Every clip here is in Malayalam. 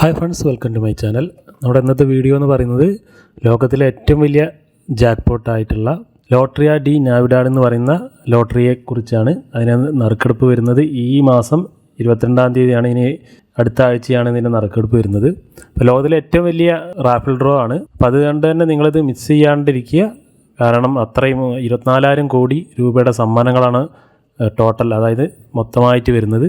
Hi friends welcome to my channel നമ്മുടെ ഇന്നത്തെ വീഡിയോ എന്ന് പറയുന്നത് ലോകത്തിലെ ഏറ്റവും വലിയ ജാക്ക്പോട്ട് ആയിട്ടുള്ള ലോട്ടറിയ ഡി നാവിഡാഡ് എന്ന് പറയുന്ന ലോട്ടറിയെക്കുറിച്ചാണ് അതിന് നറുക്കെടുപ്പ് വരുന്നത്. ഈ മാസം ഇരുപത്തിരണ്ടാം തീയതിയാണ് ഇനി അടുത്ത ആഴ്ചയാണ് ഇതിന്റെ നറുക്കെടുപ്പ് വരുന്നത്. അപ്പോൾ ലോകത്തിലെ ഏറ്റവും വലിയ റാഫിൾ ഡ്രോ ആണ്. അപ്പോൾ അതുകൊണ്ട് തന്നെ നിങ്ങളിത് മിസ് ചെയ്യാണ്ടിരിക്കുക. കാരണം അത്രയും ഇരുപത്തിനാലായിരം കോടി രൂപയുടെ സമ്മാനങ്ങളാണ് ടോട്ടൽ അതായത് മൊത്തമായിട്ട് വരുന്നത്.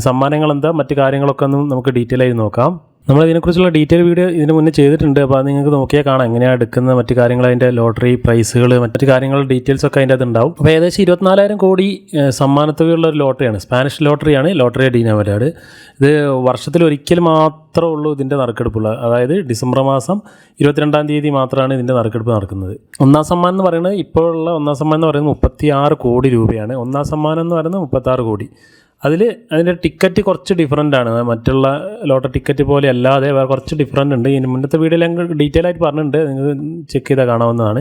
സമ്മാനങ്ങൾ എന്താ മറ്റു കാര്യങ്ങളൊക്കെ ഒന്നും നമുക്ക് ഡീറ്റെയിൽ ആയി നോക്കാം. നമ്മൾ ഇതിനെക്കുറിച്ചുള്ള ഡീറ്റെയിൽ വീഡിയോ ഇതിന് മുന്നേ ചെയ്തിട്ടുണ്ട്. അപ്പോൾ അത് നിങ്ങൾക്ക് നോക്കിയാൽ കാണാം. എങ്ങനെയാണ് എടുക്കുന്ന മറ്റു കാര്യങ്ങൾ അതിന്റെ ലോട്ടറി പ്രൈസുകൾ മറ്റു കാര്യങ്ങളുടെ ഡീറ്റെയിൽസ് ഒക്കെ അതിന്റെ അത് ഉണ്ടാവും അപ്പോൾ ഏകദേശം ഇരുപത്തിനാലായിരം കോടി സമ്മാനത്തുകയുള്ള ഒരു ലോട്ടറിയാണ് സ്പാനിഷ് ലോട്ടറിയാണ് ലോട്ടറി ഡീനാമരാട് ഇത് വർഷത്തിൽ ഒരിക്കൽ മാത്രമേ ഉള്ളൂ ഇതിന്റെ നറുക്കെടുപ്പുള്ളത് അതായത് ഡിസംബർ മാസം ഇരുപത്തിരണ്ടാം തീയതി മാത്രമാണ് ഇതിന്റെ നറുക്കെടുപ്പ് നടക്കുന്നത്. ഒന്നാം സമ്മാനം എന്ന് പറയുന്നത് ഇപ്പോഴുള്ള ഒന്നാം സമ്മാനം എന്ന് പറയുന്നത് മുപ്പത്തി കോടി രൂപയാണ്. ഒന്നാം സമ്മാനം എന്ന് പറയുന്നത് മുപ്പത്താറ് കോടി. അതിൽ അതിന്റെ ടിക്കറ്റ് കുറച്ച് ഡിഫറന്റ് ആണ്. മറ്റുള്ള ലോട്ടറി ടിക്കറ്റ് പോലെ അല്ലാതെ വേറെ കുറച്ച് ഡിഫറന്റ് ഉണ്ട്. ഇതിന് മുന്നത്തെ വീഡിയോയിൽ ഞങ്ങൾ ഡീറ്റെയിൽ ആയിട്ട് പറഞ്ഞിട്ടുണ്ട്. നിങ്ങൾ ചെക്ക് ചെയ്താൽ കാണാവുന്നതാണ്.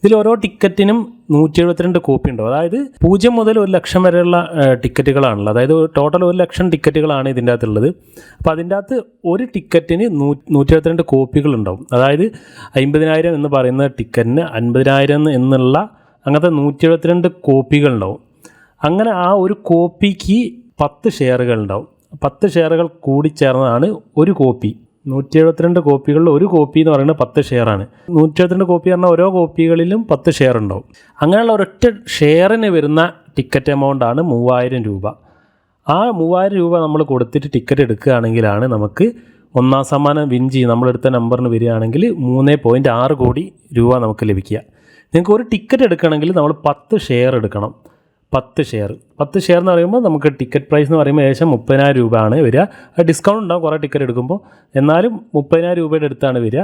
ഇതിൽ ഓരോ ടിക്കറ്റിനും നൂറ്റി എഴുപത്തിരണ്ട് കോപ്പി ഉണ്ടാവും അതായത് പൂജ്യം മുതൽ ഒരു ലക്ഷം വരെയുള്ള ടിക്കറ്റുകളാണുള്ളത് അതായത് ടോട്ടൽ ഒരു ലക്ഷം ടിക്കറ്റുകളാണ് ഇതിന്റെ അകത്തുള്ളത്. അപ്പോൾ അതിന്റെ അകത്ത് ഒരു ടിക്കറ്റിന് നൂ നൂറ്റി എഴുപത്തിരണ്ട് കോപ്പികൾ ഉണ്ടാവും. അതായത് അമ്പതിനായിരം എന്ന് പറയുന്ന ടിക്കറ്റിന് അൻപതിനായിരം എന്നുള്ള അങ്ങനത്തെ നൂറ്റി എഴുപത്തിരണ്ട് കോപ്പികൾ ഉണ്ടാവും. അങ്ങനെ ആ ഒരു കോപ്പിക്ക് പത്ത് ഷെയറുകൾ ഉണ്ടാവും. പത്ത് ഷെയറുകൾ കൂടി ചേർന്നതാണ് ഒരു കോപ്പി. നൂറ്റി എഴുപത്തിരണ്ട് കോപ്പികളിൽ ഒരു കോപ്പി എന്ന് പറയുന്നത് പത്ത് ഷെയറാണ്. നൂറ്റി എഴുപത്തിരണ്ട് കോപ്പി പറഞ്ഞാൽ ഓരോ കോപ്പികളിലും പത്ത് ഷെയർ ഉണ്ടാവും. അങ്ങനെയുള്ള ഒരൊറ്റ ഷെയറിന് വരുന്ന ടിക്കറ്റ് എമൗണ്ട് ആണ് മൂവായിരം രൂപ. ആ മൂവായിരം രൂപ നമ്മൾ കൊടുത്തിട്ട് ടിക്കറ്റ് എടുക്കുകയാണെങ്കിലാണ് നമുക്ക് ഒന്നാം സമ്മാനം വിൻ ചെയ്യും നമ്മളെടുത്ത നമ്പറിന് വരികയാണെങ്കിൽ മൂന്ന് പോയിന്റ് ആറ് കോടി രൂപ നമുക്ക് ലഭിക്കുക. നിങ്ങൾക്ക് ഒരു ടിക്കറ്റ് എടുക്കണമെങ്കിൽ നമ്മൾ പത്ത് ഷെയർ എടുക്കണം. പത്ത് ഷെയർ. പത്ത് ഷെയർ എന്ന് പറയുമ്പോൾ നമുക്ക് ടിക്കറ്റ് പ്രൈസ് എന്ന് പറയുമ്പോൾ ഏകദേശം മുപ്പതിനായിരം രൂപയാണ് വരിക. അത് ഡിസ്കൗണ്ട് ഉണ്ടാവും കുറേ ടിക്കറ്റ് എടുക്കുമ്പോൾ. എന്നാലും മുപ്പതിനായിരം രൂപയുടെ അടുത്താണ് വരിക.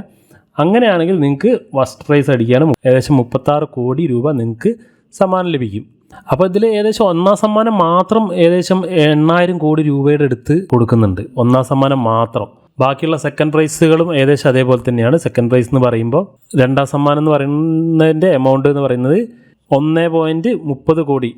അങ്ങനെയാണെങ്കിൽ നിങ്ങൾക്ക് ഫസ്റ്റ് പ്രൈസ് അടിക്കാനും ഏകദേശം മുപ്പത്താറ് കോടി രൂപ നിങ്ങൾക്ക് സമ്മാനം ലഭിക്കും. അപ്പോൾ ഇതിൽ ഏകദേശം ഒന്നാം സമ്മാനം മാത്രം ഏകദേശം എണ്ണായിരം കോടി രൂപയുടെ അടുത്ത് കൊടുക്കുന്നുണ്ട്. ഒന്നാം സമ്മാനം മാത്രം. ബാക്കിയുള്ള സെക്കൻഡ് പ്രൈസുകളും ഏകദേശം അതേപോലെ തന്നെയാണ്. സെക്കൻഡ് പ്രൈസ് എന്ന് പറയുമ്പോൾ രണ്ടാം സമ്മാനം എന്ന് പറയുന്നതിന്റെ എമൗണ്ട് എന്ന് പറയുന്നത് ഒന്ന് പോയിന്റ് മുപ്പത് കോടി.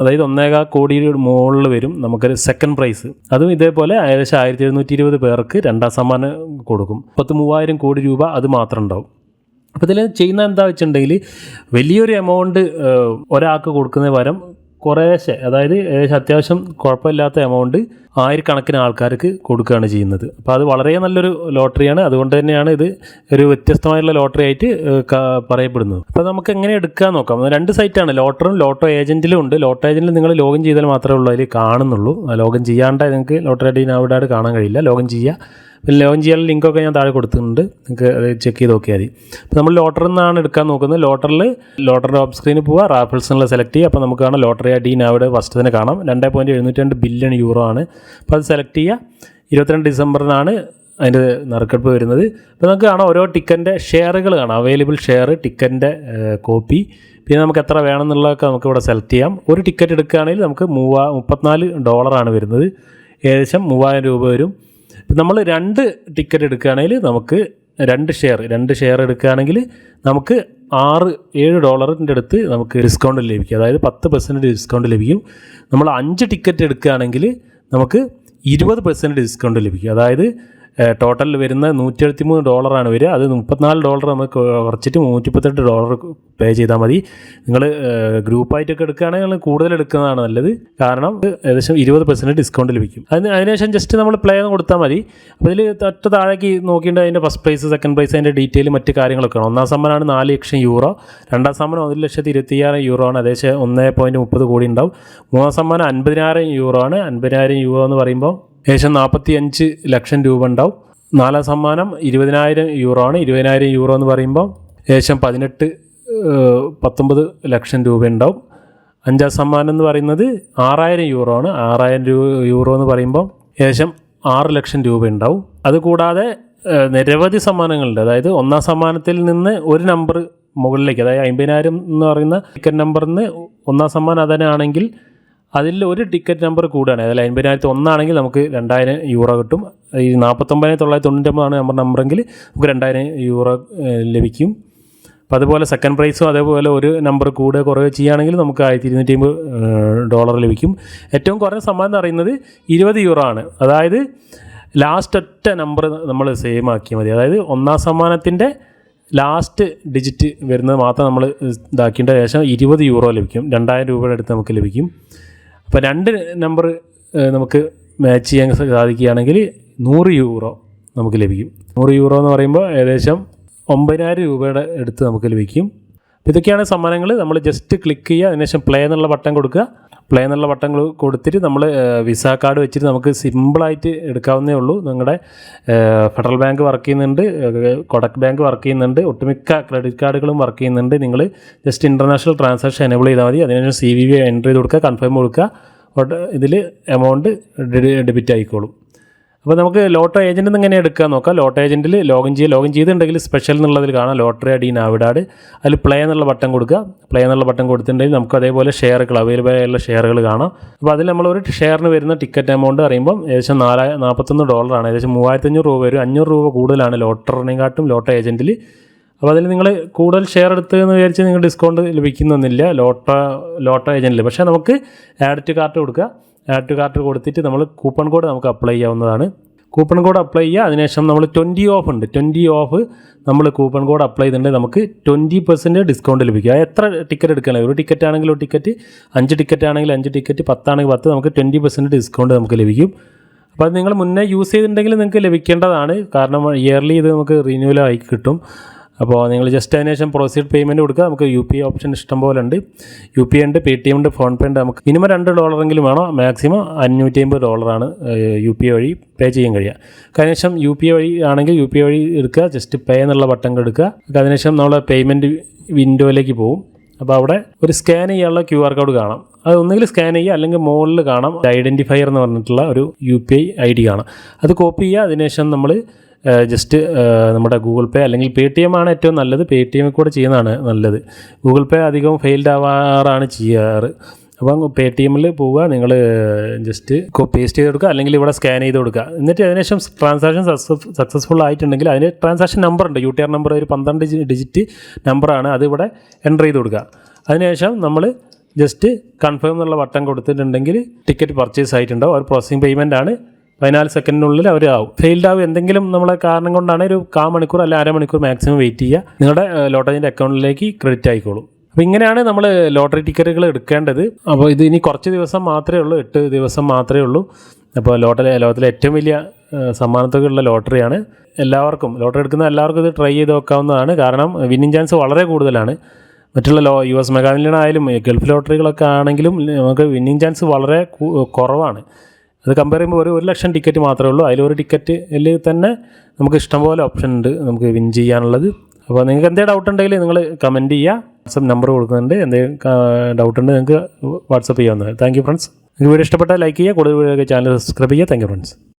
അതായത് ഒന്നേകാൽ കോടിയുടെ മുകളിൽ വരും നമുക്കൊരു സെക്കൻഡ് പ്രൈസ് അതും ഇതേപോലെ ഏകദേശം ആയിരത്തി എഴുന്നൂറ്റി ഇരുപത് പേർക്ക് രണ്ടാം സമ്മാനം കൊടുക്കും. പത്ത് മൂവായിരം കോടി രൂപ അത് മാത്രം ഉണ്ടാവും. അപ്പോൾ ഇതിൽ ചെയ്യുന്ന എന്താ വെച്ചിട്ടുണ്ടെങ്കിൽ വലിയൊരു എമൗണ്ട് ഒരാൾക്ക് കൊടുക്കുന്ന പകരം കുറേശ്ശെ അതായത് ഏകദേശം അത്യാവശ്യം കുഴപ്പമില്ലാത്ത എമൗണ്ട് ആയിരക്കണക്കിന് ആൾക്കാർക്ക് കൊടുക്കുകയാണ് ചെയ്യുന്നത്. അപ്പോൾ അത് വളരെ നല്ലൊരു ലോട്ടറിയാണ്. അതുകൊണ്ട് തന്നെയാണ് ഇത് ഒരു വ്യത്യസ്തമായുള്ള ലോട്ടറി ആയിട്ട് പറയപ്പെടുന്നത്. അപ്പോൾ നമുക്ക് എങ്ങനെ എടുക്കാൻ നോക്കാം? രണ്ട് സൈറ്റാണ്. ലോട്ടറും ലോട്ടോ ഏജന്റിലും ഉണ്ട്. ലോട്ടോ ഏജന്റിൽ നിങ്ങൾ ലോഗിൻ ചെയ്താൽ മാത്രമേ ഉള്ളൂ അതിൽ കാണുന്നുള്ളൂ. ലോഗിൻ ചെയ്യാണ്ട് നിങ്ങൾക്ക് ലോട്ടറി ഐ ഡി അവിടെ കാണാൻ കഴിയില്ല. ലോഗിൻ ചെയ്യുക. പിന്നെ ലോഗിൻ ചെയ്യാനുള്ള ലിങ്കൊക്കെ ഞാൻ താഴെ കൊടുത്തിട്ടുണ്ട്. നിങ്ങൾക്ക് അത് ചെക്ക് ചെയ്ത് നോക്കിയാൽ മതി. അപ്പോൾ നമ്മൾ ലോട്ടറിൽ നിന്നാണ് എടുക്കാൻ നോക്കുന്നത്. ലോട്ടറിൽ ലോട്ടറിന്റെ ഓഫ് സ്ക്രീനിൽ പോവുക. റാഫിൾസിനുള്ള സെലക്ട് ചെയ്യുക. അപ്പോൾ നമുക്ക് കാണാം ലോട്ടറി ഐ ഡി അവിടെ ഫസ്റ്റ് തന്നെ കാണാം. രണ്ട് പോയിന്റ് എഴുന്നൂറ്റി രണ്ട് ബില്യൺ യൂറോ ആണ് അപ്പോൾ അത് സെലക്ട് ചെയ്യുക. ഇരുപത്തിരണ്ട് ഡിസംബറിനാണ് അതിന്റെ നറുക്കെടുപ്പ് വരുന്നത്. അപ്പോൾ നമുക്ക് കാണാം ഓരോ ടിക്കറ്റിന്റെ ഷെയറുകൾ കാണാം. അവൈലബിൾ ഷെയർ ടിക്കറ്റിന്റെ കോപ്പി പിന്നെ നമുക്ക് എത്ര വേണമെന്നുള്ളതൊക്കെ നമുക്ക് ഇവിടെ സെലക്ട് ചെയ്യാം. ഒരു ടിക്കറ്റ് എടുക്കുകയാണെങ്കിൽ നമുക്ക് മൂവാ മുപ്പത്തിനാല് ഡോളറാണ് വരുന്നത്. ഏകദേശം മൂവായിരം രൂപ വരും. നമ്മൾ രണ്ട് ടിക്കറ്റ് എടുക്കുകയാണെങ്കിൽ നമുക്ക് രണ്ട് ഷെയർ രണ്ട് ഷെയർ എടുക്കുകയാണെങ്കിൽ നമുക്ക് ആറ് ഏഴ് ഡോളറിന്റെ അടുത്ത് നമുക്ക് ഡിസ്കൗണ്ട് ലഭിക്കും. അതായത് പത്ത് പെർസെന്റ് ഡിസ്കൗണ്ട് ലഭിക്കും. നമ്മൾ അഞ്ച് ടിക്കറ്റ് എടുക്കുകയാണെങ്കിൽ നമുക്ക് ഇരുപത് പെർസെന്റ് ഡിസ്കൗണ്ട് ലഭിക്കും. അതായത് ടോട്ടൽ വരുന്ന നൂറ്റി എഴുപത്തി മൂന്ന് ഡോളറാണ് വരിക. അത് മുപ്പത്തിനാല് ഡോളർ നമുക്ക് കുറച്ചിട്ട് നൂറ്റി മുപ്പത്തെട്ട് ഡോളർ പേ ചെയ്താൽ മതി. നിങ്ങൾ ഗ്രൂപ്പായിട്ടൊക്കെ എടുക്കുകയാണെങ്കിൽ നിങ്ങൾ കൂടുതൽ എടുക്കുന്നതാണ് നല്ലത്. കാരണം ഏകദേശം ഇരുപത് പെർസെന്റ് ഡിസ്കൗണ്ട് ലഭിക്കും. അതിന് അതിനുശേഷം ജസ്റ്റ് നമ്മൾ പ്ലേ എന്ന് കൊടുത്താൽ മതി. അപ്പോൾ ഇതിൽ തൊട്ട് താഴേക്ക് നോക്കിയിട്ട് അതിന്റെ ഫസ്റ്റ് പ്രൈസ് സെക്കൻഡ് പ്രൈസ് അതിന്റെ ഡീറ്റെയിൽ മറ്റ് കാര്യങ്ങളൊക്കെ ആണ് ഒന്നാം സമ്മാനമാണ് നാല് ലക്ഷം യൂറോ. രണ്ടാം സമ്മാനം ഒരു ലക്ഷത്തി ഇരുപത്തിയ്യായിരം യൂറോ ആണ്. ഏകദേശം ഒന്ന് പോയിന്റ് മുപ്പത് കോടി ഉണ്ടാവും. മൂന്നാം സമ്മാനം അൻപതിനായിരം യൂറോ ആണ്. അൻപതിനായിരം യൂറോ എന്ന് പറയുമ്പോൾ ഏകദേശം നാൽപ്പത്തി അഞ്ച് ലക്ഷം രൂപ ഉണ്ടാവും. നാലാം സമ്മാനം ഇരുപതിനായിരം യൂറോ ആണ്. ഇരുപതിനായിരം യൂറോ എന്ന് പറയുമ്പോൾ ഏകദേശം പതിനെട്ട് പത്തൊമ്പത് ലക്ഷം രൂപ ഉണ്ടാവും. അഞ്ചാം സമ്മാനം എന്ന് പറയുന്നത് ആറായിരം യൂറോ ആണ്. ആറായിരം രൂപ യൂറോ എന്ന് പറയുമ്പോൾ ഏകദേശം ആറ് ലക്ഷം രൂപ ഉണ്ടാവും. അതുകൂടാതെ നിരവധി സമ്മാനങ്ങളുണ്ട്. അതായത് ഒന്നാം സമ്മാനത്തിൽ നിന്ന് ഒരു നമ്പർ മുകളിലേക്ക് അതായത് അമ്പതിനായിരം എന്ന് പറയുന്ന ടിക്കറ്റ് നമ്പറിൽ നിന്ന് ഒന്നാം സമ്മാനം അതിനാണെങ്കിൽ അതിൽ ഒരു ടിക്കറ്റ് നമ്പർ കൂടുകയാണ് അതിൽ അൻപതിനായിരത്തി ഒന്നാണെങ്കിൽ നമുക്ക് രണ്ടായിരം യൂറോ കിട്ടും. ഈ നാൽപ്പത്തൊമ്പതിനായിരത്തി തൊള്ളായിരത്തി തൊണ്ണൂറ്റൊമ്പതാണ് നമ്പർ നമ്പറെങ്കിൽ നമുക്ക് രണ്ടായിരം യൂറോ ലഭിക്കും. അപ്പോൾ അതുപോലെ സെക്കൻഡ് പ്രൈസും അതേപോലെ ഒരു നമ്പർ കൂടെ കുറവ് ചെയ്യുകയാണെങ്കിൽ നമുക്ക് ആയിരത്തി ഇരുന്നൂറ്റി അമ്പത് ഡോളർ ലഭിക്കും. ഏറ്റവും കുറഞ്ഞ സമ്മാനം എന്ന് പറയുന്നത് ഇരുപത് യൂറോ ആണ്. അതായത് ലാസ്റ്റ് ഒറ്റ നമ്പർ നമ്മൾ സെയിം ആക്കിയാൽ മതി. അതായത് ഒന്നാം സമ്മാനത്തിന്റെ ലാസ്റ്റ് ഡിജിറ്റ് വരുന്നത് മാത്രം നമ്മൾ ഇതാക്കിയതിന്റെ ശേഷം ഇരുപത് യൂറോ ലഭിക്കും. രണ്ടായിരം രൂപയുടെ അടുത്ത് നമുക്ക് ലഭിക്കും. അപ്പോൾ രണ്ട് നമ്പർ നമുക്ക് മാച്ച് ചെയ്യാൻ സാധിക്കുകയാണെങ്കിൽ നൂറ് യൂറോ നമുക്ക് ലഭിക്കും. നൂറ് യൂറോ എന്ന് പറയുമ്പോൾ ഏകദേശം ഒമ്പതിനായിരം രൂപയുടെ അടുത്ത് നമുക്ക് ലഭിക്കും. ഇതൊക്കെയാണ് സമ്മാനങ്ങൾ നമ്മൾ ജസ്റ്റ് ക്ലിക്ക് ചെയ്യുക അതിനുശേഷം പ്ലേ എന്നുള്ള ബട്ടൺ കൊടുക്കുക. പ്ലേ എന്നുള്ള ബട്ടൺ കൊടുത്തിട്ട് നമ്മൾ വിസ കാർഡ് വെച്ചിട്ട് നമുക്ക് സിമ്പിളായിട്ട് എടുക്കാവുന്നേ ഉള്ളൂ. നിങ്ങളുടെ ഫെഡറൽ ബാങ്ക് വർക്ക് ചെയ്യുന്നുണ്ട് കൊടക് ബാങ്ക് വർക്ക് ചെയ്യുന്നുണ്ട് ഒട്ടുമിക്ക ക്രെഡിറ്റ് കാർഡുകളും വർക്ക് ചെയ്യുന്നുണ്ട്. നിങ്ങൾ ജസ്റ്റ് ഇന്റർനാഷണൽ ട്രാൻസാക്ഷൻ എനേബിൾ ചെയ്താൽ മതി. അതിനുശേഷം സി വി വി എന്റർ ചെയ്ത് കൊടുക്കുക. കൺഫേം കൊടുക്കുക ഇതിൽ എമൗണ്ട് ഡെബിറ്റ് ആയിക്കോളും. അപ്പോൾ നമുക്ക് ലോട്ടറി ഏജന്റിൽ നിന്ന് എങ്ങനെ എടുക്കാൻ നോക്കാം. ലോട്ടോ ഏജന്റിൽ ലോഗിൻ ചെയ്യുക. ലോഗിൻ ചെയ്തിട്ടുണ്ടെങ്കിൽ സ്പെഷ്യൽ എന്നുള്ളതിൽ കാണാം. ലോട്ടറി അടി നാവിടാട്. അതിൽ പ്ലേ എന്നുള്ള ബട്ടൺ കൊടുക്കുക. പ്ലേ എന്നുള്ള ബട്ടൺ കൊടുത്തിട്ടുണ്ടെങ്കിൽ നമുക്ക് അതേപോലെ ഷെയറുകൾ അവൈലബിൾ ആയുള്ള ഷെയറുകൾ കാണാം. അപ്പോൾ അതിൽ നമ്മൾ ഒരു ഷെയറിന് വരുന്ന ടിക്കറ്റ് എമൗണ്ട് അറിയുമ്പോൾ ഏകദേശം നാലായ നാൽപ്പത്തൊന്ന് ഡോളറാണ് ഏകദേശം മൂവായിരത്തഞ്ഞൂറ് രൂപ വരും. അഞ്ഞൂറ് രൂപ കൂടുതലാണ് ലോട്ടറിനെക്കാട്ടും ലോട്ടോ ഏജന്റിൽ അപ്പോൾ അതിൽ നിങ്ങൾ കൂടുതൽ ഷെയർ എടുത്ത് എന്ന് വിചാരിച്ച് നിങ്ങൾ ഡിസ്കൗണ്ട് ലഭിക്കുന്നൊന്നുമില്ല. ലോട്ടോ ലോട്ടോ ഏജന്റിൽ പക്ഷേ നമുക്ക് ആഡ് ടു കൊടുക്കുക. ആഡ് ടു കാർട്ട് കൊടുത്തിട്ട് നമ്മൾ കൂപ്പൺ കോഡ് നമുക്ക് അപ്ലൈ ചെയ്യാവുന്നതാണ്. കൂപ്പൺ കോഡ് അപ്ലൈ ചെയ്യുക അതിനുശേഷം നമ്മൾ ട്വന്റി ഓഫ് ഉണ്ട്. ട്വന്റി ഓഫ് നമ്മൾ കൂപ്പൺ കോഡ് അപ്ലൈ ചെയ്തിട്ടുണ്ടെങ്കിൽ നമുക്ക് ട്വന്റി പെർസെന്റ് ഡിസ്കൗണ്ട് ലഭിക്കുക എത്ര ടിക്കറ്റ് എടുക്കണം ഒരു ടിക്കറ്റ് ആണെങ്കിൽ ഒരു ടിക്കറ്റ് അഞ്ച് ടിക്കറ്റ് ആണെങ്കിൽ അഞ്ച് ടിക്കറ്റ് പത്താണെങ്കിൽ പത്ത് നമുക്ക് ട്വന്റി പെർസെന്റ് ഡിസ്കൗണ്ട് നമുക്ക് ലഭിക്കും. അപ്പോൾ അത് നിങ്ങൾ മുന്നേ യൂസ് ചെയ്തിട്ടുണ്ടെങ്കിൽ നിങ്ങൾക്ക് ലഭിക്കേണ്ടതാണ്. കാരണം ഇയർലി ഇത് നമുക്ക് റിന്യൂവൽ ആയി കിട്ടും. അപ്പോൾ നിങ്ങൾ ജസ്റ്റ് അതിന് ശേഷം പ്രൊസീഡ് പേയ്മെന്റ് കൊടുക്കുക. നമുക്ക് യു പി ഓപ്ഷൻ ഇഷ്ടം പോലെ ഉണ്ട്. യു പി ഉണ്ട് പേ ടി എം ഉണ്ട് ഫോൺ പേ ഉണ്ട്. നമുക്ക് മിനിമം രണ്ട് ഡോളറെങ്കിലും വേണം? മാക്സിമം അഞ്ഞൂറ്റി അമ്പത് ഡോളറാണ് യു പി വഴി പേ ചെയ്യാൻ കഴിയുക. അതിനുശേഷം യു പി വഴി ആണെങ്കിൽ യു പി വഴി എടുക്കുക. ജസ്റ്റ് പേ എന്നുള്ള ബട്ടൺ എടുക്കുക. അതിനുശേഷം നമ്മൾ പേയ്മെന്റ് വിൻഡോയിലേക്ക് പോകും. അപ്പോൾ അവിടെ ഒരു സ്കാൻ ചെയ്യാനുള്ള ക്യു ആർ കോഡ് കാണാം. അത് ഒന്നുകിൽ സ്കാൻ ചെയ്യുക അല്ലെങ്കിൽ മുകളിൽ കാണാം. ഐഡന്റിഫയർ എന്ന് പറഞ്ഞിട്ടുള്ള ഒരു U P I I D കാണാം. അത് കോപ്പി ചെയ്യുക. അതിനുശേഷം നമ്മൾ ജസ്റ്റ് നമ്മുടെ ഗൂഗിൾ പേ അല്ലെങ്കിൽ പേ ടി എം ആണ് ഏറ്റവും നല്ലത്. പേ ടി എമ്മിൽ കൂടെ ചെയ്യുന്നതാണ് നല്ലത്. ഗൂഗിൾ പേ അധികവും ഫെയിൽഡ് ആവാറാണ് ചെയ്യാറ്. അപ്പം പേ ടി എമ്മിൽ പോവുക നിങ്ങൾ ജസ്റ്റ് പേസ്റ്റ് ചെയ്ത് കൊടുക്കുക അല്ലെങ്കിൽ ഇവിടെ സ്കാൻ ചെയ്ത് കൊടുക്കുക. എന്നിട്ട് അതിനുശേഷം ട്രാൻസാക്ഷൻ സക്സസ്ഫുൾ ആയിട്ടുണ്ടെങ്കിൽ അതിന് ട്രാൻസാക്ഷൻ നമ്പർ ഉണ്ട്. യു ടി ആർ നമ്പർ ഒരു പന്ത്രണ്ട് ഡിജിറ്റ് നമ്പറാണ് അതിവിടെ എന്റർ ചെയ്ത് കൊടുക്കുക. അതിനുശേഷം നമ്മൾ ജസ്റ്റ് കൺഫേം എന്നുള്ള വട്ടം കൊടുത്തിട്ടുണ്ടെങ്കിൽ ടിക്കറ്റ് പർച്ചേസ് ആയിട്ടുണ്ടാവും. ഒരു പ്രോസസ്സിങ് പേയ്മെന്റ് ആണ്. പതിനാല് സെക്കൻഡിനുള്ളിൽ അവർ ആവും. ഫെയിൽഡ് ആവും എന്തെങ്കിലും നമ്മളെ കാരണം കൊണ്ടാണ് ഒരു കാ മണിക്കൂർ അല്ലെങ്കിൽ അരമണിക്കൂർ മാക്സിമം വെയിറ്റ് ചെയ്യുക. നിങ്ങളുടെ ലോട്ടറിന്റെ അക്കൗണ്ടിലേക്ക് ക്രെഡിറ്റ് ആയിക്കോളും. അപ്പോൾ ഇങ്ങനെയാണ് നമ്മൾ ലോട്ടറി ടിക്കറ്റുകൾ എടുക്കേണ്ടത്. അപ്പോൾ ഇത് ഇനി കുറച്ച് ദിവസം മാത്രമേ ഉള്ളൂ എട്ട് ദിവസം മാത്രമേ ഉള്ളൂ. അപ്പോൾ ലോട്ടറി ലോകത്തിലെ ഏറ്റവും വലിയ സമ്മാനത്തുകയുള്ള ലോട്ടറിയാണ് എല്ലാവർക്കും. ലോട്ടറി എടുക്കുന്ന എല്ലാവർക്കും ഇത് ട്രൈ ചെയ്ത് നോക്കാവുന്നതാണ്. കാരണം വിന്നിങ് ചാൻസ് വളരെ കൂടുതലാണ്. മറ്റുള്ള ലോ യു എസ് മെഗാമില്യൺ ആയാലും ഗൾഫ് ലോട്ടറികളൊക്കെ ആണെങ്കിലും നമുക്ക് വിന്നിങ് ചാൻസ് വളരെ കുറവാണ്. അത് കമ്പയർ ചെയ്യുമ്പോൾ ഒരു ഒരു ലക്ഷം ടിക്കറ്റ് മാത്രമേ ഉള്ളൂ. അതിലൊരു ടിക്കറ്റിൽ തന്നെ നമുക്ക് ഇഷ്ടംപോലെ ഓപ്ഷൻ ഉണ്ട് നമുക്ക് വിൻ ചെയ്യാനുള്ളത്. അപ്പോൾ നിങ്ങൾക്ക് എന്തേ ഡൗട്ട് ഉണ്ടെങ്കിൽ നിങ്ങൾ കമന്റ് ചെയ്യുക. വാട്സപ്പ് നമ്പർ കൊടുക്കുന്നുണ്ട്. എന്തെങ്കിലും ഡൗട്ട് ഉണ്ടെങ്കിൽ നിങ്ങൾക്ക് വാട്സപ്പ് ചെയ്യാവുന്നത് താങ്ക് യു ഫ്രണ്ട്സ് നിങ്ങൾക്ക് വീഡിയോ ഇഷ്ടപ്പെട്ടാൽ ലൈക്ക് ചെയ്യുക. കൂടുതൽ ചാനൽ സബ്സ്ക്രൈബ് ചെയ്യുക. Thank you friends